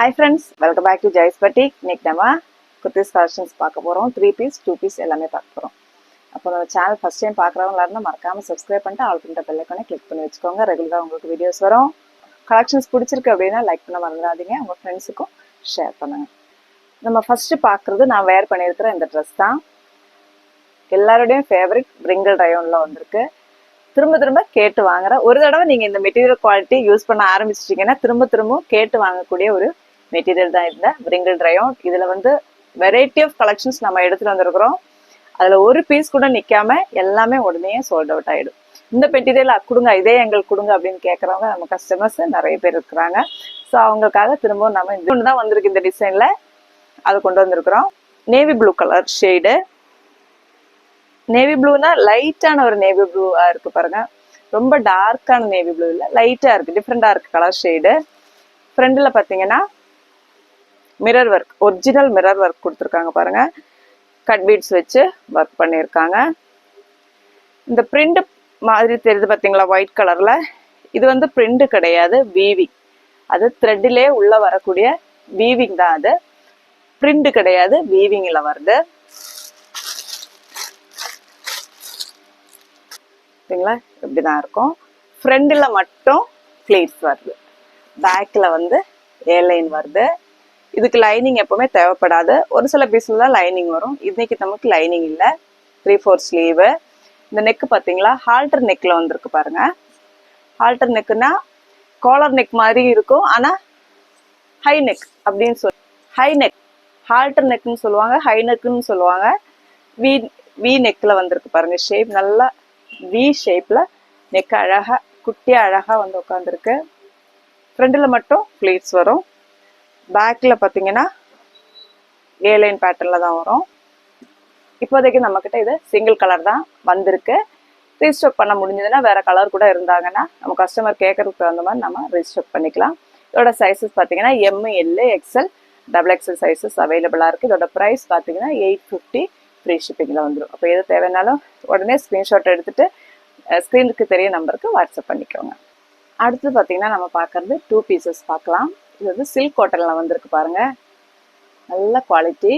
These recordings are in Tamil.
Hi friends welcome back to Jai's batik இன்னைக்கு நம்ம குர்த்திஸ் கலெக்ஷன்ஸ் பார்க்க போகிறோம் த்ரீ பீஸ் டூ பீஸ் எல்லாமே பார்க்க போகிறோம் அப்போ நம்ம சேனல் ஃபஸ்ட் டைம் பார்க்குறவங்களா இருந்தால் மறக்காமல் சப்ஸ்கிரைப் பண்ணிட்டு ஆல் பண்ணுற பெல்லைக்கானே கிளிக் பண்ணி வச்சுக்கோங்க. ரெகுலராக உங்களுக்கு வீடியோஸ் வரும். கலெக்ஷன்ஸ் பிடிச்சிருக்கு அப்படின்னா லைக் பண்ண மறந்துடாதீங்க. உங்கள் ஃப்ரெண்ட்ஸுக்கும் ஷேர் பண்ணுங்கள் நம்ம ஃபஸ்ட்டு பார்க்குறது நான் வேர் பண்ணியிருக்கிற இந்த ட்ரெஸ் தான். எல்லாரோடையும் ஃபேவரட் பிரிங்கல் ரயோனில் வந்திருக்கு. திரும்ப திரும்ப கேட்டு வாங்குற ஒரு தடவை நீங்கள் இந்த மெட்டீரியல் குவாலிட்டி யூஸ் பண்ண ஆரம்பிச்சிட்டிங்கன்னா திரும்ப திரும்ப கேட்டு வாங்கக்கூடிய ஒரு மெட்டீரியல் தான் இந்த பிரிங்கிள் ரயோன் இதில் வந்து வெரைட்டி ஆஃப் கலெக்ஷன்ஸ் நம்ம எடுத்துகிட்டு வந்திருக்கிறோம். அதில் ஒரு பீஸ் கூட நிற்காம எல்லாமே உடனே சோல்ட் அவுட் ஆகிடும் இந்த மெட்டீரியல் கொடுங்க இதே எங்களுக்கு கொடுங்க அப்படின்னு கேட்குறவங்க நம்ம கஸ்டமர்ஸ் நிறைய பேர் இருக்கிறாங்க. ஸோ அவங்களுக்காக திரும்பவும் நம்ம இது ஒன்று தான் வந்திருக்கு இந்த டிசைனில் அதை கொண்டு வந்திருக்கிறோம். Navy blue colour shade navy ப்ளூனா லைட்டான ஒரு நேவி ப்ளூவாக இருக்குது பாருங்கள் ரொம்ப டார்க்கான நேவி ப்ளூ இல்லை லைட்டாக இருக்குது டிஃப்ரெண்டாக இருக்குது கலர் ஷேடு ஃப்ரண்டில் பார்த்தீங்கன்னா mirror work original mirror work கொடுத்துருக்காங்க பாருங்கள் கட் பீட்ஸ் வச்சு ஒர்க் பண்ணியிருக்காங்க. இந்த பிரிண்ட் மாதிரி தெரியுது பார்த்தீங்களா ஒயிட் கலரில் இது வந்து பிரிண்ட் கிடையாது வீவிங் அது த்ரெட்டிலே உள்ளே வரக்கூடிய வீவிங் தான் அது. பிரிண்ட் கிடையாது வீவிங்கில் வருது. பார்த்தீங்களா இப்படி தான் இருக்கும் ஃப்ரண்டில் மட்டும் ஃப்ளீட்ஸ் வருது. பேக்கில் வந்து ஏலைன் வருது. இதுக்கு லைனிங் எப்பவுமே தேவைப்படாது. ஒரு சில பீஸில் தான் லைனிங் வரும். இன்றைக்கி நமக்கு லைனிங் இல்லை. த்ரீ ஃபோர் ஸ்லீவு இந்த நெக்கு பார்த்தீங்களா ஹால்டர் நெக்கில் வந்திருக்கு பாருங்கள் ஹால்டர் நெக்குனா காலர் நெக் மாதிரி இருக்கும். ஆனால் ஹை நெக் அப்படின்னு சொல் ஹை நெக் ஹால்டர் நெக்னு சொல்லுவாங்க ஹை நெக்குன்னு சொல்லுவாங்க. வி வி நெக்கில் வந்திருக்கு பாருங்கள் ஷேப் நல்லா வி ஷேப்பில் நெக் அழகாக குட்டியாக அழகாக வந்து உட்காந்துருக்கு ஃப்ரண்டில் மட்டும் ப்ளீட்ஸ் வரும். பேக்கில் பார்த்தீங்கன்னா ஏ லைன் பேட்டர்னில் தான் வரும். இப்போதைக்கு நம்மக்கிட்ட இது சிங்கிள் கலர் தான் வந்திருக்கு. ரீஸ்டாக் பண்ண முடிஞ்சதுன்னா வேறு கலர் கூட இருந்தாங்கன்னா நம்ம கஸ்டமர் கேட்கறதுக்கு தகுந்த மாதிரி நம்ம ரீஸ்டாக் பண்ணிக்கலாம். இதோட சைஸஸ் பார்த்தீங்கன்னா M L XL double XL sizes அவைலபிளாக இருக்குது இதோட ப்ரைஸ் பார்த்தீங்கன்னா எயிட் ஃபிஃப்டி ஃப்ரீ ஷிப்பிங்கில் வந்துடும் அப்போ எது தேவைனாலும் உடனே ஸ்க்ரீன்ஷாட் எடுத்துகிட்டு ஸ்க்ரீனுக்கு தெரிய நம்பருக்கு வாட்ஸ்அப் பண்ணிக்கோங்க. அடுத்து பார்த்தீங்கன்னா நம்ம பார்க்குறது டூ பீசஸ் பார்க்கலாம். இது வந்து சில்க் காட்டனில் வந்திருக்கு பாருங்க. நல்ல குவாலிட்டி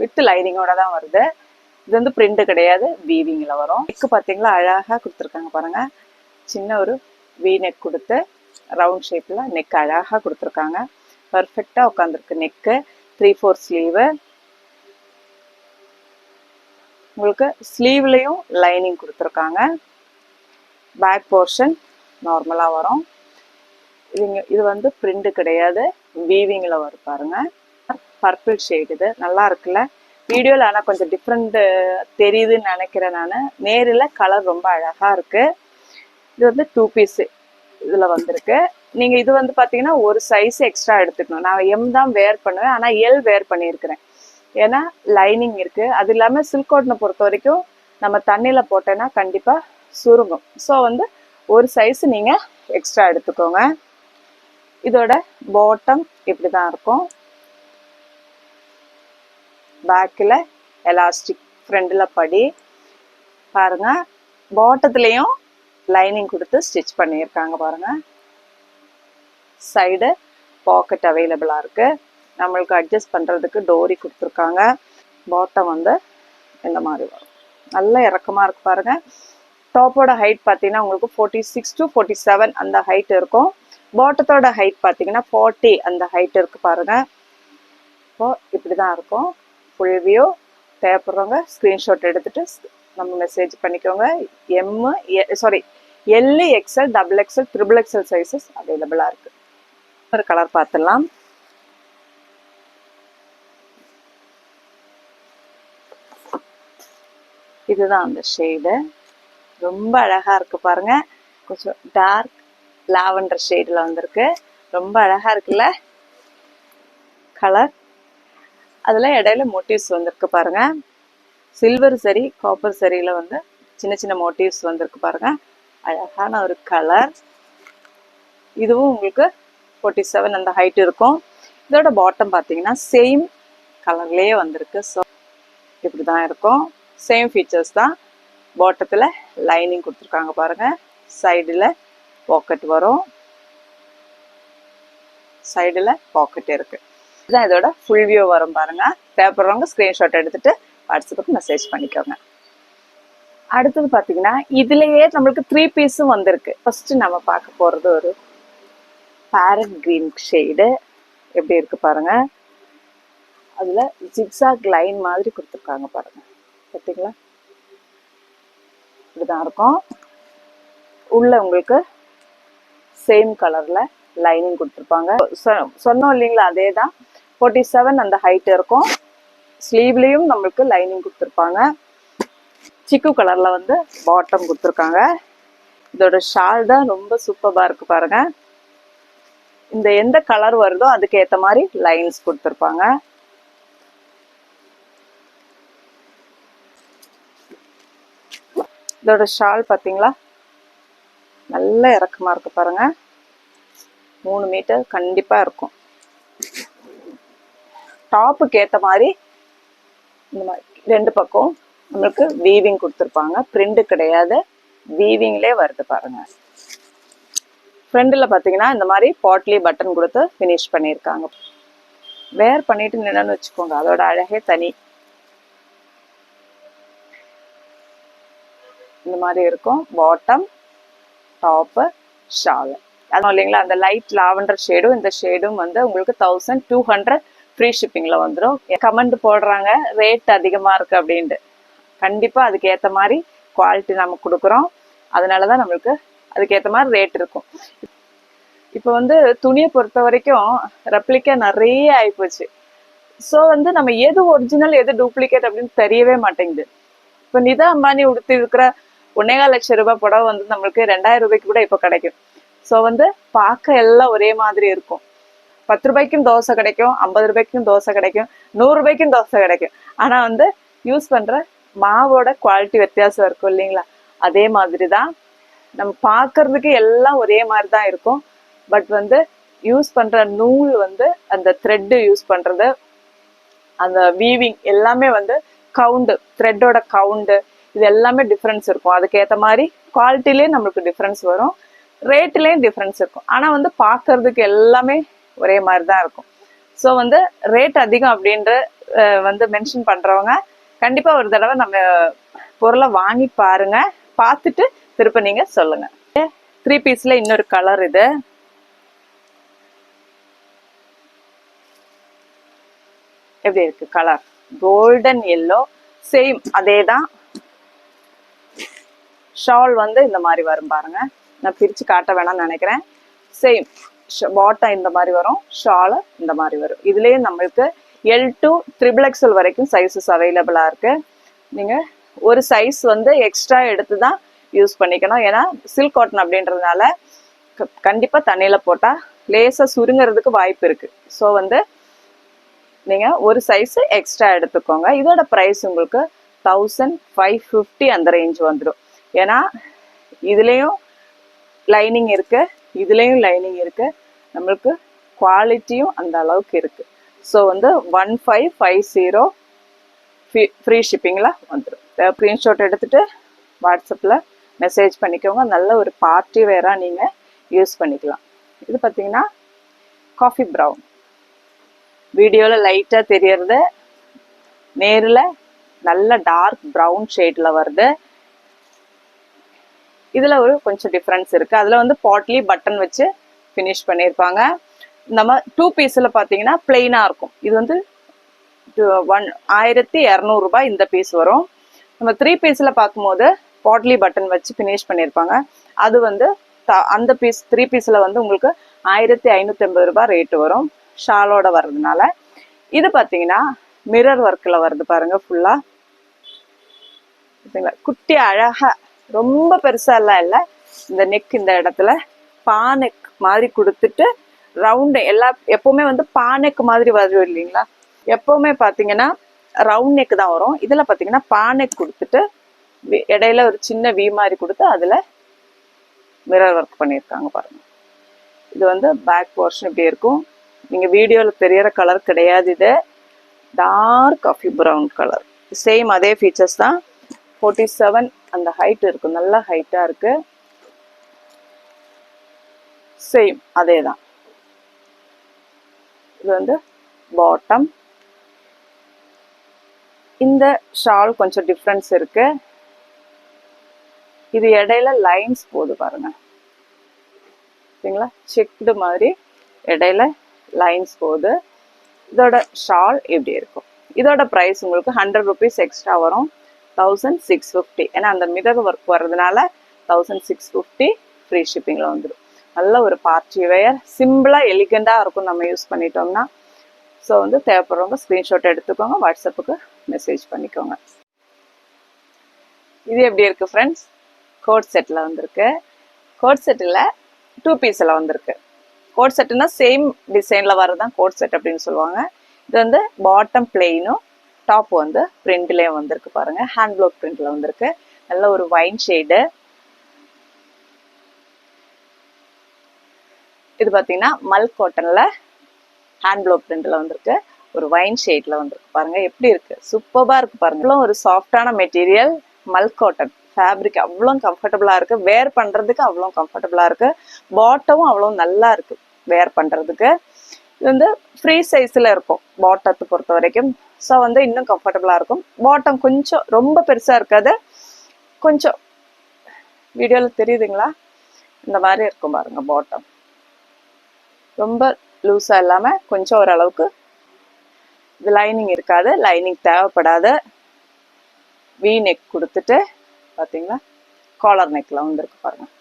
வித் லைனிங்கோட தான் வருது. இது வந்து பிரிண்ட் கிடையாது வீவிங்கில் வரும். நெக்கு பார்த்தீங்களா அழகாக கொடுத்துருக்காங்க பாருங்க. சின்ன ஒரு வி நெக் கொடுத்து ரவுண்ட் ஷேப்பில் நெக் அழகாக கொடுத்துருக்காங்க. பர்ஃபெக்டாக உட்காந்துருக்கு நெக்கு த்ரீ ஃபோர் ஸ்லீவு உங்களுக்கு ஸ்லீவ்லேயும் லைனிங் கொடுத்துருக்காங்க. பேக் போர்ஷன் நார்மலாக வரும். இதுங்க இது வந்து பிரிண்ட் கிடையாது. வீவிங்கில் வரும் பாருங்க. பர்பிள் ஷேட் இது. நல்லா இருக்குல்ல? வீடியோவில் ஆனால் கொஞ்சம் டிஃப்ரெண்ட்டு தெரியுதுன்னு நினைக்கிறேன் நான். நேரில் கலர் ரொம்ப அழகாக இருக்குது இது வந்து டூ பீஸு இதில் வந்திருக்கு. நீங்கள் இது வந்து பார்த்தீங்கன்னா ஒரு சைஸ் எக்ஸ்ட்ரா எடுத்துக்கணும். நான் எம் தான் வேர் பண்ணுவேன். ஆனால் எல் வேர் பண்ணியிருக்கிறேன். ஏன்னா லைனிங் இருக்குது அது இல்லாமல் சில்க் ஓட்டனை பொறுத்த வரைக்கும் நம்ம தண்ணியில் போட்டேன்னா கண்டிப்பாக சுருங்கும். ஸோ வந்து ஒரு சைஸ் நீங்கள் எக்ஸ்ட்ரா எடுத்துக்கோங்க. இதோட பாட்டம் இப்படி தான் இருக்கும். பேக்கில் எலாஸ்டிக் ஃப்ரண்டில் படி. பாருங்க பாட்டத்துலேயும் லைனிங் கொடுத்து ஸ்டிச் பண்ணியிருக்காங்க பாருங்க. சைடு பாக்கெட் அவைலபிளாக இருக்குது நம்மளுக்கு அட்ஜஸ்ட் பண்ணுறதுக்கு டோரி கொடுத்துருக்காங்க. பாட்டம் வந்து இந்த மாதிரி வரும். நல்ல இறக்கமாக இருக்கு பாருங்கள் டாப்போட ஹைட் பார்த்தீங்கன்னா உங்களுக்கு forty six to forty seven அந்த ஹைட் இருக்கும். பாட்டத்தோட ஹைட் பார்த்தீங்கன்னா ஃபார்ட்டி அந்த ஹைட் இருக்குது பாருங்கள் இப்போ இப்படி தான் இருக்கும். ஃபுல் வியூ தேவைப்படுறவங்க ஸ்க்ரீன்ஷாட் எடுத்துகிட்டு நம்ம மெசேஜ் பண்ணிக்கோங்க. M sorry L XL double XL triple XL sizes அவைலபிளாக இருக்குது ஒரு கலர் பார்த்துடலாம். இதுதான் அந்த ஷேடு ரொம்ப அழகாக இருக்குது பாருங்கள் கொஞ்சம் டார்க் லாவெண்டர் ஷேடில் வந்திருக்கு. ரொம்ப அழகாக இருக்குல்ல? கலர் அதில் இடையில மோட்டிவ்ஸ் வந்திருக்கு பாருங்க. சில்வர் சரி காப்பர் சரியில் வந்து சின்ன சின்ன மோட்டிவ்ஸ் வந்திருக்கு பாருங்க. அழகான ஒரு கலர் இதுவும் உங்களுக்கு ஃபோர்ட்டி செவன் அந்த ஹைட் இருக்கும். இதோட பாட்டம் பார்த்தீங்கன்னா சேம் கலர்லேயே வந்திருக்கு. ஸோ இப்படி தான் இருக்கும். சேம் ஃபீச்சர்ஸ் தான் பாட்டத்தில் லைனிங் கொடுத்துருக்காங்க பாருங்கள் சைடில் பாக்கெட் வரும். சைடில் பாக்கெட் இருக்கு. இதுதான் இதோட ஃபுல் வியூ வரும் பாருங்க. தேவைப்படுறவங்க ஸ்க்ரீன்ஷாட் எடுத்துகிட்டு வாட்ஸ்அப்புக்கு மெசேஜ் பண்ணிக்கோங்க. அடுத்தது பார்த்தீங்கன்னா இதுலேயே நம்மளுக்கு த்ரீ பீஸும் வந்திருக்கு. ஃபஸ்ட்டு நம்ம பார்க்க போகிறது ஒரு பேரட் க்ரீன் ஷேடு எப்படி இருக்கு பாருங்க. அதில் ஜிக்ஸாக் லைன் மாதிரி கொடுத்துருக்காங்க பாருங்கள் பார்த்தீங்களா இப்படிதான் இருக்கும். உள்ள உங்களுக்கு சேம் கலரில் லைனிங் கொடுத்துருப்பாங்க. சொ- சொன்னோம் இல்லைங்களா அதே தான் ஃபோர்ட்டி செவன் அந்த ஹைட் இருக்கும். ஸ்லீவ்லேயும் நம்மளுக்கு லைனிங் கொடுத்துருப்பாங்க. சிக்கு கலரில் வந்து பாட்டம் கொடுத்துருக்காங்க. இதோட ஷால் தான் ரொம்ப சூப்பராக இருக்குது பாருங்க. இந்த எந்த கலர் வருதோ அதுக்கு மாதிரி லைன்ஸ் கொடுத்துருப்பாங்க. இதோட ஷால் பார்த்தீங்களா நல்ல இறக்கமாக இருக்கு பாருங்க. மூணு மீட்டர் கண்டிப்பாக இருக்கும். டாப்புக்கு ஏற்ற மாதிரி இந்த மாதிரி ரெண்டு பக்கம் நம்மளுக்கு வீவிங் கொடுத்துருப்பாங்க. பிரிண்டு கிடையாது. வீவிங்லே வருது பாருங்க. ஃப்ரெண்டில் பார்த்தீங்கன்னா இந்த மாதிரி பாட்லி பட்டன் கொடுத்து ஃபினிஷ் பண்ணியிருக்காங்க. வேர் பண்ணிட்டு நின்னு வச்சுக்கோங்க. அதோட அழகே தனி. இந்த மாதிரி இருக்கும். பாட்டம் டாப்பு ஷால் அதுவும் இல்லைங்களா அந்த லைட் லாவெண்டர் ஷேடும் இந்த ஷேடும் வந்து உங்களுக்கு தௌசண்ட் டூ ஹண்ட்ரட் ஃப்ரீ ஷிப்பிங்கில் வந்துடும் கமெண்ட் போடுறாங்க ரேட் அதிகமாக இருக்கு அப்படின்ட்டு. கண்டிப்பாக அதுக்கேற்ற மாதிரி குவாலிட்டி நம்ம கொடுக்குறோம். அதனால தான் நம்மளுக்கு அதுக்கேற்ற மாதிரி ரேட் இருக்கும். இப்போ வந்து துணியை பொறுத்த வரைக்கும் ரெப்ளிகா நிறைய ஆயிப்போச்சு. ஸோ வந்து நம்ம எது ஒரிஜினல் எது டூப்ளிகேட் அப்படின்னு தெரியவே மாட்டேங்குது. இப்போ நிதா அம்பானி உடுத்தி இருக்கிற ஒன்னேகால் லட்சம் ரூபாய் புடவை வந்து நம்மளுக்கு ரெண்டாயிரம் ரூபாய்க்கு கூட இப்போ கிடைக்கும். ஸோ வந்து பார்க்க எல்லாம் ஒரே மாதிரி இருக்கும். பத்து ரூபாய்க்கும் தோசை கிடைக்கும் ஐம்பது ரூபாய்க்கும் தோசை கிடைக்கும் நூறு ரூபாய்க்கும் தோசை கிடைக்கும். ஆனா வந்து யூஸ் பண்ற மாவோட குவாலிட்டி வித்தியாசம் இருக்கும் இல்லைங்களா? அதே மாதிரி தான் நம்ம பார்க்கறதுக்கு எல்லாம் ஒரே மாதிரி தான் இருக்கும். பட் வந்து யூஸ் பண்ற நூல் வந்து அந்த த்ரெட்டு யூஸ் பண்றது அந்த வீவிங் எல்லாமே வந்து கவுண்டு த்ரெட்டோட கவுண்டு இது எல்லாமே டிஃப்ரென்ஸ் இருக்கும். அதுக்கேற்ற மாதிரி குவாலிட்டிலேயே நம்மளுக்கு டிஃப்ரென்ஸ் வரும். ரேட்லேயும் டிஃப்ரென்ஸ் இருக்கும். ஆனால் வந்து பார்க்கறதுக்கு எல்லாமே ஒரே மாதிரி தான் இருக்கும். ஸோ வந்து ரேட் அதிகம் அப்படின்ற வந்து மென்ஷன் பண்ணுறவங்க கண்டிப்பாக ஒரு தடவை நம்ம பொருளை வாங்கி பாருங்க. பார்த்துட்டு திருப்ப நீங்கள் சொல்லுங்கள் த்ரீ பீஸில் இன்னொரு கலர் இது. எப்படி இருக்கு? கலர் கோல்டன் எல்லோ சேம் அதே தான் ஷால் வந்து இந்த மாதிரி வரும் பாருங்க. நான் பிரித்து காட்ட வேணாம்னு நினைக்கிறேன். சேம் பாட்டம் இந்த மாதிரி வரும் ஷாலு இந்த மாதிரி வரும். இதுலேயே நம்மளுக்கு எல் டு ட்ரிபிள் எக்ஸல் வரைக்கும் சைஸஸ் அவைலபிளாக இருக்குது நீங்கள் ஒரு சைஸ் வந்து எக்ஸ்ட்ரா எடுத்து தான் யூஸ் பண்ணிக்கணும். ஏன்னா சில்க் காட்டன் அப்படின்றதுனால க- தண்ணியில் போட்டால் லேசாக சுருங்கிறதுக்கு வாய்ப்பு இருக்குது ஸோ வந்து நீங்கள் ஒரு சைஸு எக்ஸ்ட்ரா எடுத்துக்கோங்க. இதோட ப்ரைஸ் உங்களுக்கு தௌசண்ட் ஃபைவ் ஃபிஃப்டி அந்த ரேஞ்ச் வந்துடும் ஏன்னா இதுலேயும் லைனிங் இருக்கு இதுலேயும் லைனிங் இருக்கு. நம்மளுக்கு குவாலிட்டியும் அந்த அளவுக்கு இருக்கு. ஸோ வந்து one five five zero free ஷிப்பிங்கில் வந்துடும் ஸ்க்ரீன்ஷாட் எடுத்துகிட்டு வாட்ஸ்அப்பில் மெசேஜ் பண்ணிக்கோங்க. நல்ல ஒரு பார்ட்டி வேராக நீங்கள் யூஸ் பண்ணிக்கலாம். இது பார்த்தீங்கன்னா காஃபி ப்ரௌன் வீடியோவில் லைட்டாக தெரியறது நேரில் நல்ல டார்க் ப்ரௌன் ஷேடில் வருது. இதில் ஒரு கொஞ்சம் டிஃப்ரென்ஸ் இருக்குது அதில் வந்து பாட்லி பட்டன் வச்சு ஃபினிஷ் பண்ணியிருப்பாங்க. நம்ம டூ பீஸில் பார்த்தீங்கன்னா பிளெயினாக இருக்கும். இது வந்து ஒன் ஆயிரத்தி இரநூறுபா இந்த பீஸ் வரும். நம்ம த்ரீ பீஸில் பார்க்கும்போது பாட்லி பட்டன் வச்சு ஃபினிஷ் பண்ணியிருப்பாங்க. அது வந்து த- அந்த பீஸ் த்ரீ பீஸில் வந்து உங்களுக்கு ஆயிரத்தி ஐநூற்றி ஐம்பது ரூபாய் ரேட்டு வரும். ஷாலோட வர்றதுனால. இது பார்த்தீங்கன்னா மிரர் ஒர்க்கில் வருது பாருங்கள் ஃபுல்லாக ஓகேங்களா குட்டி அழகாக ரொம்ப பெருசா எல்லாம் இல்லை. இந்த நெக் இந்த இடத்துல பானெக் மாதிரி கொடுத்துட்டு ரவுண்டு எல்லா எப்பவுமே வந்து பானெக் மாதிரி வரும் இல்லைங்களா? எப்பவுமே பார்த்தீங்கன்னா ரவுண்ட் நெக் தான் வரும். இதில் பார்த்தீங்கன்னா பானெக் கொடுத்துட்டு இடையில ஒரு சின்ன வி மாதிரி கொடுத்து அதில் மிரர் ஒர்க் பண்ணியிருக்காங்க பாருங்க. இது வந்து பேக் போர்ஷன் இப்படி இருக்கும். நீங்கள் வீடியோவில் தெரியற கலர் கிடையாது இது. Dark coffee brown colour same அதே ஃபீச்சர்ஸ் தான். ஃபோர்ட்டி செவன் அந்த ஹைட் இருக்கும் நல்ல ஹைட்டாக இருக்கு. சேம் அதே தான் இது வந்து பாட்டம் இந்த ஷால் கொஞ்சம் டிஃப்ரென்ஸ் இருக்கு. இது இடையில லைன்ஸ் போகுது பாருங்க. சரிங்களா? செக்டு மாதிரி இடையில லைன்ஸ் போகுது இதோட ஷால் எப்படி இருக்கும்? இதோட ப்ரைஸ் உங்களுக்கு ஹண்ட்ரட் ருபீஸ் எக்ஸ்ட்ரா வரும். தௌசண்ட் சிக்ஸ் ஃபிஃப்டி ஏன்னா அந்த மிதகு ஒர்க் வர்றதுனால தௌசண்ட் சிக்ஸ் ஃபிஃப்டி ஃப்ரீ ஷிப்பிங்கில் வந்துடும் நல்ல ஒரு பார்ட்டி வேர் சிம்பிளாக எலிகண்டாக இருக்கும் நம்ம யூஸ் பண்ணிட்டோம்னா. ஸோ வந்து தேவைப்படுறவங்க ஸ்க்ரீன்ஷாட் எடுத்துக்கோங்க வாட்ஸ்அப்புக்கு மெசேஜ் பண்ணிக்கோங்க. இது எப்படி இருக்குது ஃப்ரெண்ட்ஸ் கோட் செட்டில் வந்திருக்கு. கோட் செட்டில் டூ பீஸில் வந்திருக்கு. கோட் செட்டுனா சேம் டிசைனில் வரதான் கோட் செட் அப்படின்னு சொல்லுவாங்க. இது வந்து பாட்டம் பிளெயினும் டாப் வந்து பிரிண்ட்லேயே வந்திருக்கு பாருங்க. ஹேண்ட் ப்ளோக் பிரிண்ட்ல வந்திருக்கு. நல்ல ஒரு வைன் ஷேடு இது பார்த்தீங்கன்னா மல் காட்டன்ல ஹேண்ட் ப்ளோக் பிரிண்ட்ல வந்திருக்கு. ஒரு வைன் ஷேட்ல வந்திருக்கு பாருங்க. எப்படி இருக்கு? சூப்பராக இருக்கு பாருங்க. இவ்வளோ ஒரு சாஃப்டான மெட்டீரியல் மல் காட்டன் ஃபேப்ரிக் அவ்வளோ கம்ஃபர்டபுளாக இருக்கு. வேர் பண்றதுக்கு அவ்வளோ கம்ஃபர்டபுளாக இருக்கு. பாட்டமும் அவ்வளோ நல்லா இருக்கு. வேர் பண்ணுறதுக்கு இது வந்து ஃப்ரீ சைஸில் இருக்கும் பாட்டத்தை பொறுத்த வரைக்கும். ஸோ வந்து இன்னும் கம்ஃபர்டபுளாக இருக்கும். பாட்டம் கொஞ்சம் ரொம்ப பெருசாக இருக்காது. கொஞ்சம் வீடியோவில் தெரியுதுங்களா? இந்த மாதிரி இருக்கும் பாருங்க பாட்டம் ரொம்ப லூஸாக இல்லாமல் கொஞ்சம் ஓரளவுக்கு இது லைனிங் இருக்காது. லைனிங் தேவைப்படாது. வி நெக் கொடுத்துட்டு பார்த்தீங்களா காலர் நெக்கில் வந்துருக்கு பாருங்கள்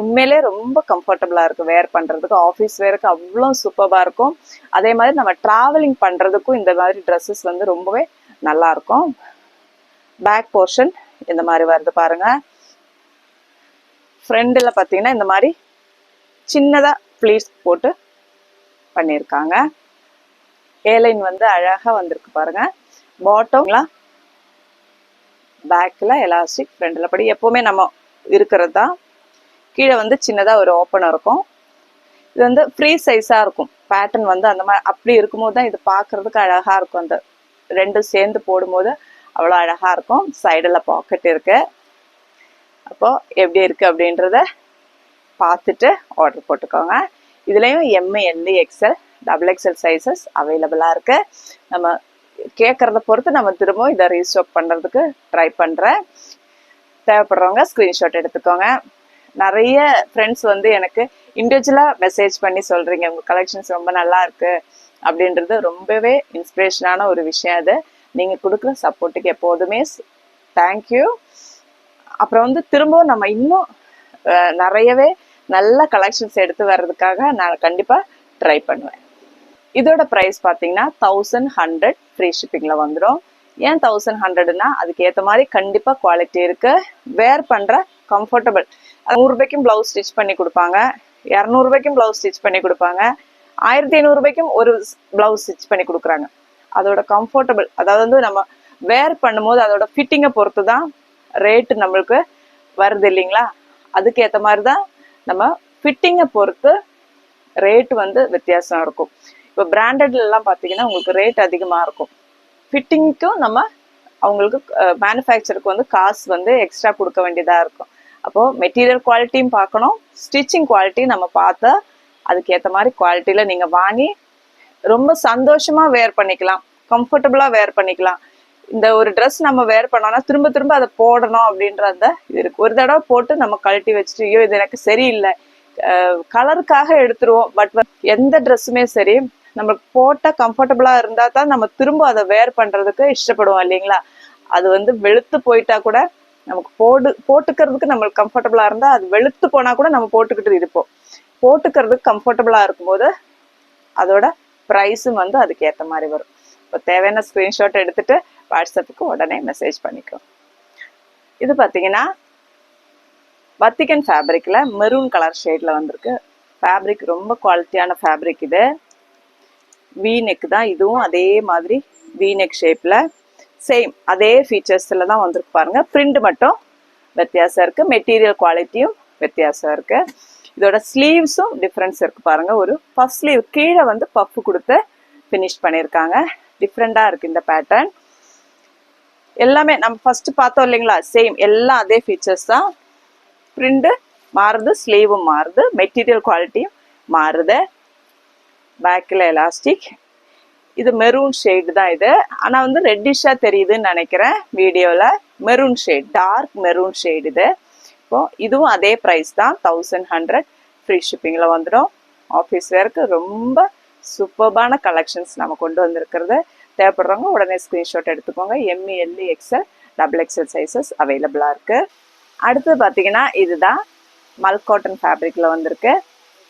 உண்மையிலே ரொம்ப கம்ஃபர்டபுளாக இருக்கும் வேர் பண்ணுறதுக்கு ஆஃபீஸ் வேருக்கு அவ்வளோ சூப்பராக இருக்கும். அதே மாதிரி நம்ம ட்ராவலிங் பண்றதுக்கும் இந்த மாதிரி ட்ரெஸ்ஸஸ் வந்து ரொம்பவே நல்லா இருக்கும். பேக் போர்ஷன் இந்த மாதிரி வருது பாருங்க. ஃப்ரண்டில் பார்த்தீங்கன்னா இந்த மாதிரி சின்னதாக ப்ளீஸ் போட்டு பண்ணியிருக்காங்க ஏலைன் வந்து அழகாக வந்திருக்கு பாருங்க. பாட்டம்லாம் பேக்கில் எலாஸ்டிக் ஃப்ரண்டில் படி எப்போவுமே நம்ம இருக்கிறது தான். கீழே வந்து சின்னதாக ஒரு ஓப்பன் இருக்கும். இது வந்து ஃப்ரீ சைஸாக இருக்கும். பேட்டர்ன் வந்து அந்த மாதிரி அப்படி இருக்கும்போது தான் இது பார்க்குறதுக்கு அழகாக இருக்கும். அந்த ரெண்டும் சேர்ந்து போடும்போது அவ்வளோ அழகாக இருக்கும். சைடில் பாக்கெட் இருக்குது அப்போது எப்படி இருக்குது அப்படின்றத பார்த்துட்டு ஆர்டர் போட்டுக்கோங்க. இதுலேயும் M L XL double XL sizes அவைலபிளாக இருக்குது நம்ம கேட்குறத பொறுத்து நம்ம திரும்பவும் இதை ரீஸ்டாக் பண்ணுறதுக்கு ட்ரை பண்ணுறேன் தேவைப்படுறவங்க ஸ்க்ரீன்ஷாட் எடுத்துக்கோங்க. நிறைய ஃப்ரெண்ட்ஸ் வந்து எனக்கு இண்டிவிஜுவலாக மெசேஜ் பண்ணி சொல்கிறீங்க உங்கள் கலெக்ஷன்ஸ் ரொம்ப நல்லா இருக்கு அப்படின்றது ரொம்பவே இன்ஸ்பிரேஷனான ஒரு விஷயம் அது. நீங்கள் கொடுக்குற சப்போர்ட்டுக்கு எப்போதுமே தேங்க்யூ அப்புறம் வந்து திரும்பவும் நம்ம இன்னும் நிறையவே நல்ல கலெக்ஷன்ஸ் எடுத்து வர்றதுக்காக நான் கண்டிப்பாக ட்ரை பண்ணுவேன். இதோட ப்ரைஸ் பார்த்தீங்கன்னா தௌசண்ட் ஹண்ட்ரட் ஃப்ரீ ஷிப்பிங்கில் வந்துடும் ஏன் தௌசண்ட் ஹண்ட்ரட்னா அதுக்கு ஏற்ற மாதிரி கண்டிப்பாக குவாலிட்டி இருக்கு. வேர் பண்ணுற கம்ஃபர்டபுள் நூறுரூபாய்க்கும் ப்ளவுஸ் ஸ்டிச் பண்ணி கொடுப்பாங்க. இரநூறுபாய்க்கும் ப்ளவுஸ் ஸ்டிச் பண்ணி கொடுப்பாங்க. ஆயிரத்தி ஐநூறுபாய்க்கும் ஒரு ப்ளவுஸ் ஸ்டிச் பண்ணி கொடுக்குறாங்க. அதோட கம்ஃபர்டபுள் அதாவது வந்து நம்ம வேர் பண்ணும்போது அதோட ஃபிட்டிங்கை பொறுத்து தான் ரேட்டு நம்மளுக்கு வருது இல்லைங்களா? அதுக்கேற்ற மாதிரி தான் நம்ம ஃபிட்டிங்கை பொறுத்து ரேட் வந்து வித்தியாசம் இருக்கும். இப்போ பிராண்டட்ல எல்லாம் பார்த்தீங்கன்னா உங்களுக்கு ரேட் அதிகமாக இருக்கும். ஃபிட்டிங்க்கும் நம்ம அவங்களுக்கு மேனுஃபேக்சருக்கு வந்து காசு வந்து எக்ஸ்ட்ரா கொடுக்க வேண்டியதாக இருக்கும். அப்போது மெட்டீரியல் குவாலிட்டியும் பார்க்கணும். ஸ்டிச்சிங் குவாலிட்டி நம்ம பார்த்தா அதுக்கேற்ற மாதிரி குவாலிட்டியில் நீங்கள் வாங்கி ரொம்ப சந்தோஷமா வேர் பண்ணிக்கலாம். கம்ஃபர்டபுளா வேர் பண்ணிக்கலாம். இந்த ஒரு ட்ரெஸ் நம்ம வேர் பண்ணோம்னா திரும்ப திரும்ப அதை போடணும் அப்படின்ற அந்த இது இருக்கு. ஒரு தடவை போட்டு நம்ம கழட்டி வச்சுட்டு ஐயோ இது எனக்கு சரியில்லை. கலருக்காக எடுத்துருவோம். பட் எந்த ட்ரெஸ்ஸுமே சரி நம்மளுக்கு போட்டா கம்ஃபர்டபுளா இருந்தா தான் நம்ம திரும்ப அதை வேர் பண்றதுக்கு இஷ்டப்படுவோம் இல்லைங்களா? அது வந்து வெளுத்து போயிட்டா கூட நமக்கு போடு போட்டுக்கிறதுக்கு நம்மளுக்கு கம்ஃபர்டபுளாக இருந்தால் அது வெளுத்து போனால் கூட நம்ம போட்டுக்கிட்டு இருப்போம். போட்டுக்கிறதுக்கு கம்ஃபர்டபுளாக இருக்கும்போது அதோட ப்ரைஸும் வந்து அதுக்கேற்ற மாதிரி வரும். இப்போ தேவையான ஸ்க்ரீன்ஷாட் எடுத்துட்டு வாட்ஸ்அப்புக்கு உடனே மெசேஜ் பண்ணிக்கோ. இது பார்த்தீங்கன்னா வத்திகன் ஃபேப்ரிக்கில் மெரூன் கலர் ஷேடில் வந்திருக்கு. ஃபேப்ரிக் ரொம்ப குவாலிட்டியான ஃபேப்ரிக் இது. வி நெக் தான் இதுவும் அதே மாதிரி வி நெக் ஷேப்பில் சேம் அதே ஃபீச்சர்ஸில் தான் வந்திருக்கு பாருங்கள் பிரிண்ட் மட்டும் வித்தியாசம் இருக்குது மெட்டீரியல் குவாலிட்டியும் வித்தியாசம் இருக்குது இதோட ஸ்லீவ்ஸும் டிஃப்ரென்ஸ் இருக்குது பாருங்கள் ஒரு பஃப் ஸ்லீவ் கீழே வந்து பஃப் கொடுத்து ஃபினிஷ் பண்ணியிருக்காங்க. டிஃப்ரெண்ட்டாக இருக்குது இந்த பேட்டர்ன் எல்லாமே நம்ம ஃபஸ்ட்டு பார்த்தோம் இல்லைங்களா? சேம் எல்லாம் அதே ஃபீச்சர்ஸ் தான். ப்ரிண்ட்டு மாறுது ஸ்லீவும் மாறுது. மெட்டீரியல் குவாலிட்டியும் மாறுது. பேக்கில் எலாஸ்டிக் இது மெரூன் ஷேடு தான் இது. ஆனால் வந்து ரெட்டிஷாக தெரியுதுன்னு நினைக்கிறேன் வீடியோவில் maroon shade dark maroon shade இது. இப்போ இதுவும் அதே ப்ரைஸ் தான். தௌசண்ட் ஹண்ட்ரட் ஃப்ரீ ஷிப்பிங்கில் வந்துடும். ஆஃபீஸ் வேருக்கு ரொம்ப சூப்பர்பான கலெக்ஷன்ஸ் நம்ம கொண்டு வந்திருக்கிறது. தேவைப்படுறவங்க உடனே ஸ்க்ரீன்ஷாட் எடுத்துக்கோங்க. M L XL double XL sizes அவைலபிளாக இருக்குது அடுத்து பார்த்தீங்கன்னா இதுதான். மல் காட்டன் ஃபேப்ரிக்கில் வந்திருக்கு.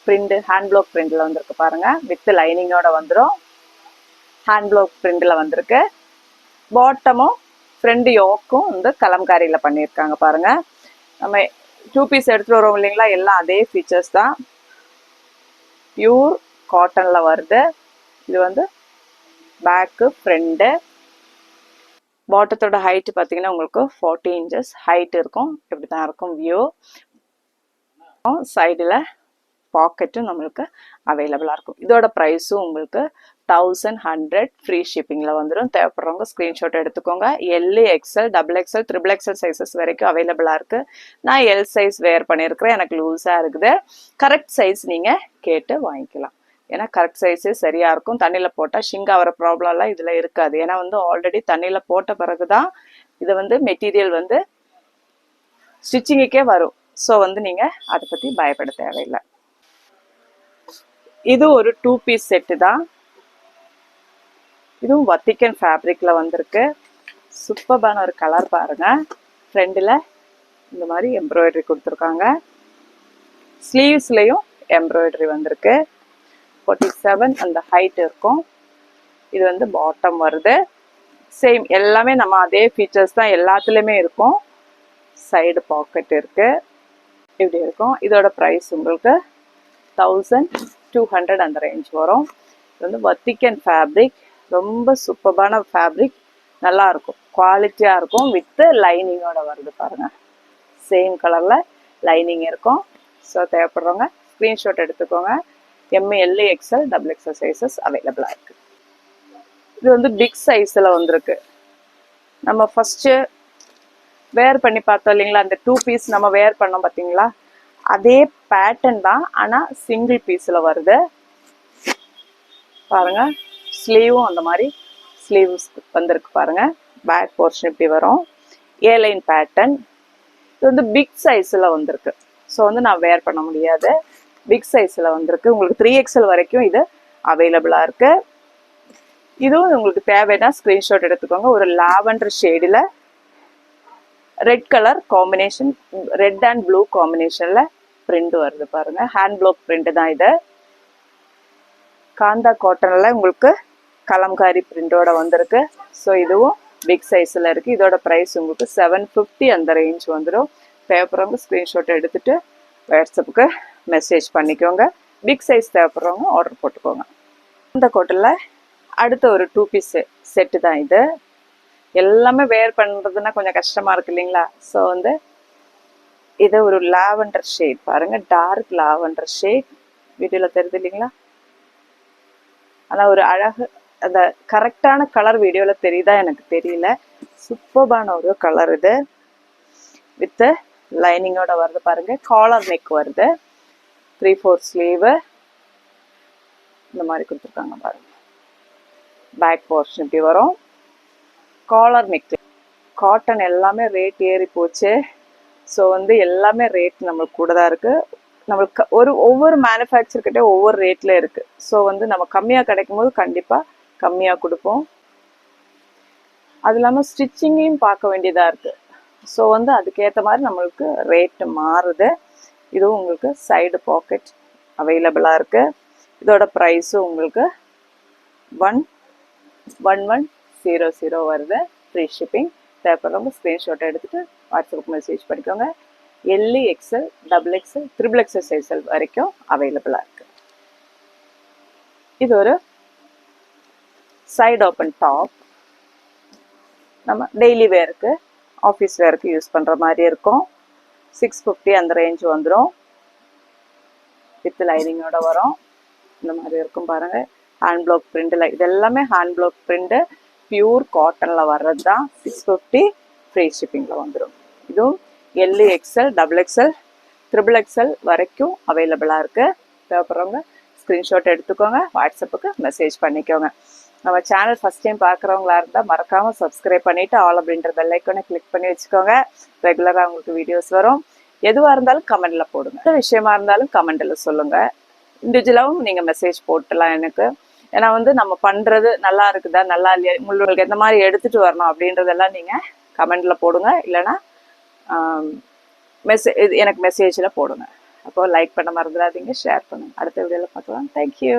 பிரிண்ட் ஹேண்ட் ப்ளாக் பிரிண்டில் வந்திருக்கு பாருங்கள் வித் லைனிங்கோட வந்துடும் ஹேண்ட் ப்ளோக் பிரிண்டில் வந்திருக்கு. பாட்டமும் ஃப்ரெண்டு யோக்கும் வந்து கலம்காரியில் பண்ணியிருக்காங்க பாருங்கள் நம்ம டூ பீஸ் எடுத்துகிட்டு வரோம் இல்லைங்களா? எல்லாம் அதே ஃபீச்சர்ஸ் தான். பியூர் காட்டனில் வருது. இது வந்து பேக்கு ஃப்ரெண்டு பாட்டத்தோட ஹைட் பார்த்தீங்கன்னா உங்களுக்கு ஃபார்ட்டி இன்ச்சஸ் ஹைட் இருக்கும். இப்படி தான் இருக்கும் வியூ சைடில் பாக்கெட்டும் நம்மளுக்கு அவைலபிளாக இருக்கும். இதோட ப்ரைஸும் உங்களுக்கு தௌசண்ட் ஹண்ட்ரட் ஃப்ரீ ஷிப்பிங்கில் வந்துடும் தேவைப்படுறவங்க ஸ்க்ரீன்ஷாட் எடுத்துக்கோங்க. L XL double XL triple XL sizes வரைக்கும் அவைலபிளாக இருக்குது நான் எல் சைஸ் வேர் பண்ணியிருக்கிறேன் எனக்கு லூஸாக இருக்குது. கரெக்ட் சைஸ் நீங்கள் கேட்டு வாங்கிக்கலாம். ஏன்னா கரெக்ட் சைஸே சரியாக இருக்கும். தண்ணியில் போட்டால் ஷிங்க் ஆகிற ப்ராப்ளம்லாம் இதில் இருக்காது. ஏன்னா வந்து ஆல்ரெடி தண்ணியில் போட்ட பிறகு தான் இது வந்து மெட்டீரியல் வந்து ஸ்டிச்சிங்குக்கே வரும். ஸோ வந்து நீங்கள் அதை பற்றி பயப்பட தேவையில்லை. இது ஒரு டூ பீஸ் செட்டு தான். இதுவும் வத்திக்கன் ஃபேப்ரிக்கில் வந்திருக்கு. சூப்பர்பான ஒரு கலர் பாருங்கள் ஃப்ரெண்டில் இந்த மாதிரி எம்ப்ராய்டரி கொடுத்துருக்காங்க. ஸ்லீவ்ஸ்லேயும் எம்ப்ராய்டரி வந்திருக்கு. ஃபார்ட்டி செவன் அந்த ஹைட் இருக்கும். இது வந்து பாட்டம் வருது. சேம் எல்லாமே நம்ம அதே ஃபீச்சர்ஸ் தான் எல்லாத்துலேயுமே இருக்கும். சைடு பாக்கெட் இருக்குது இப்படி இருக்கும். இதோட ப்ரைஸ் உங்களுக்கு தௌசண்ட் டூ ஹண்ட்ரட் அந்த ரேஞ்ச் வரும். இது வந்து வத்திக்கன் ஃபேப்ரிக் ரொம்ப சூப்பர்பான ஃபேப்ரிக் நல்லாயிருக்கும் குவாலிட்டியாக இருக்கும். வித்து லைனிங்கோட வருது பாருங்கள் சேம் கலரில் லைனிங் இருக்கும். ஸோ தேவைப்படுறவங்க ஸ்க்ரீன்ஷாட் எடுத்துக்கோங்க. எம்ஏஎல்ஏ எக்ஸ்எல் டபுள் எக்ஸ்எல் சைஸஸ் அவைலபிளாக இருக்குது இது வந்து பிக் சைஸில் வந்திருக்கு. நம்ம ஃபஸ்ட்டு வேர் பண்ணி பார்த்தோம் இல்லைங்களா? அந்த டூ பீஸ் நம்ம வேர் பண்ணோம் பார்த்தீங்களா? அதே பேட்டர்ன் தான். ஆனால் சிங்கிள் பீஸில் வருது. பாருங்கள் ஸ்லீவும் அந்த மாதிரி ஸ்லீவ்ஸ் வந்திருக்கு பாருங்கள் பேக் போர்ஷன் இப்படி வரும். ஏலைன் பேட்டர்ன் இது வந்து பிக் சைஸில் வந்திருக்கு. ஸோ வந்து நான் வேர் பண்ண முடியாது. பிக் சைஸில் வந்திருக்கு. உங்களுக்கு த்ரீ எக்ஸல் வரைக்கும் இது அவைலபிளாக இருக்குது இதுவும் உங்களுக்கு தேவைன்னா ஸ்க்ரீன்ஷாட் எடுத்துக்கோங்க. ஒரு லாவெண்டர் ஷேடில் red colour combination red and blue காம்பினேஷனில் பிரிண்ட் வருது பாருங்கள் ஹேண்ட் ப்ளோக் பிரிண்ட்டு தான் இது. காந்தா காட்டனில் உங்களுக்கு கலம்காரி பிரிண்டோட வந்திருக்கு. ஸோ இதுவும் பிக் சைஸில் இருக்குது இதோட ப்ரைஸ் உங்களுக்கு செவன் ஃபிஃப்டி அந்த ரேஞ்ச் வந்துடும் தேவைப்படுறவங்க ஸ்க்ரீன்ஷாட் எடுத்துகிட்டு வாட்ஸ்அப்புக்கு மெசேஜ் பண்ணிக்கோங்க. பிக் சைஸ் தேவைப்படுறவங்க ஆர்டர் போட்டுக்கோங்க. இந்த கோட்டில் அடுத்த ஒரு டூ பீஸ் செட்டு தான் இது. எல்லாமே வேர் பண்ணுறதுன்னா கொஞ்சம் கஷ்டமாக இருக்கு இல்லைங்களா? ஸோ வந்து இது ஒரு லாவெண்டர் ஷேட் பாருங்கள் டார்க் லாவெண்டர் ஷேட் வீடியோவில் தெரியுது இல்லைங்களா? ஆனால் ஒரு அழகு அந்த கரெக்டான கலர் வீடியோவில் தெரியுதா எனக்கு தெரியல. சூப்பர்பான ஒரு கலர் இது. வித்து லைனிங்கோட வருது பாருங்க. காலர் நெக் வருது. த்ரீ ஃபோர் ஸ்லீவு இந்த மாதிரி கொடுத்துருக்காங்க பாருங்க. பேக் போர்ஷன் இப்படி வரும். காலர் நெக் காட்டன் எல்லாமே ரேட் ஏறி போச்சு ஸோ வந்து எல்லாமே ரேட் நம்மளுக்கு கூட தான் இருக்குது நம்மளுக்கு ஒரு ஒவ்வொரு மேனுஃபேக்சர்கிட்ட ஒவ்வொரு ரேட்டில் இருக்குது ஸோ வந்து நம்ம கம்மியாக கிடைக்கும் போது கண்டிப்பாக கம்மியாக கொடுப்போம். அது இல்லாமல் ஸ்டிச்சிங்கையும் பார்க்க வேண்டியதாக இருக்குது ஸோ வந்து அதுக்கேற்ற மாதிரி நம்மளுக்கு ரேட்டு மாறுது. இதுவும் உங்களுக்கு சைடு பாக்கெட் அவைலபிளாக இருக்குது இதோட ப்ரைஸும் உங்களுக்கு one one one zero zero வருது. ஃப்ரீ ஷிப்பிங் தேவைப்படுறவங்க ஸ்க்ரீன்ஷாட் எடுத்துகிட்டு வாட்ஸ்அப் மெசேஜ் பண்ணிக்கோங்க. L XL double XL triple XL sizes வரைக்கும் அவைலபிளாக இருக்குது இது ஒரு சைடு ஓப்பன் டாப் நம்ம டெய்லி வேருக்கு ஆஃபீஸ் வேருக்கு யூஸ் பண்ணுற மாதிரி இருக்கும். சிக்ஸ் ஃபிஃப்டி அந்த ரேஞ்ச் வந்துடும் வித் லைனிங்கோட வரும். இந்த மாதிரி இருக்கும் பாருங்கள் ஹேண்ட் ப்ளாக் பிரிண்டில் இது எல்லாமே ஹேண்ட் ப்ளாக் பிரிண்ட்டு பியூர் காட்டனில் வர்றது தான் சிக்ஸ் ஃபிஃப்டி ஃப்ரீ ஷிப்பிங்கில் வந்துடும் இதுவும் L XL double XL triple XL வரைக்கும் அவைலபிளாக இருக்குது தேவைப்படுறவங்க ஸ்க்ரீன்ஷாட் எடுத்துக்கோங்க வாட்ஸ்அப்புக்கு மெசேஜ் பண்ணிக்கோங்க. நம்ம சேனல் ஃபஸ்ட் டைம் பார்க்குறவங்களா இருந்தால் மறக்காமல் சப்ஸ்கிரைப் பண்ணிவிட்டு ஆல் அப்படின்ற பெல் ஐக்கானை கிளிக் பண்ணி வச்சுக்கோங்க. ரெகுலராக உங்களுக்கு வீடியோஸ் வரும். எதுவாக இருந்தாலும் கமெண்டில் போடுங்க. எந்த விஷயமா இருந்தாலும் கமெண்டில் சொல்லுங்கள் இண்டிவிஜுவலாகவும் நீங்கள் மெசேஜ் போட்டலாம் எனக்கு. ஏன்னா வந்து நம்ம பண்ணுறது நல்லா இருக்குதா நல்லா இல்லையா உங்களுக்கு எந்த மாதிரி எடுத்துகிட்டு வரணும் அப்படின்றதெல்லாம் நீங்கள் கமெண்டில் போடுங்க. இல்லைன்னா இது எனக்கு மெசேஜில் போடுங்க. அப்போ லைக் பண்ண மறந்துடாதீங்க ஷேர் பண்ணுங்க. அடுத்த வீடியோவில் பார்க்கலாம். தேங்க்யூ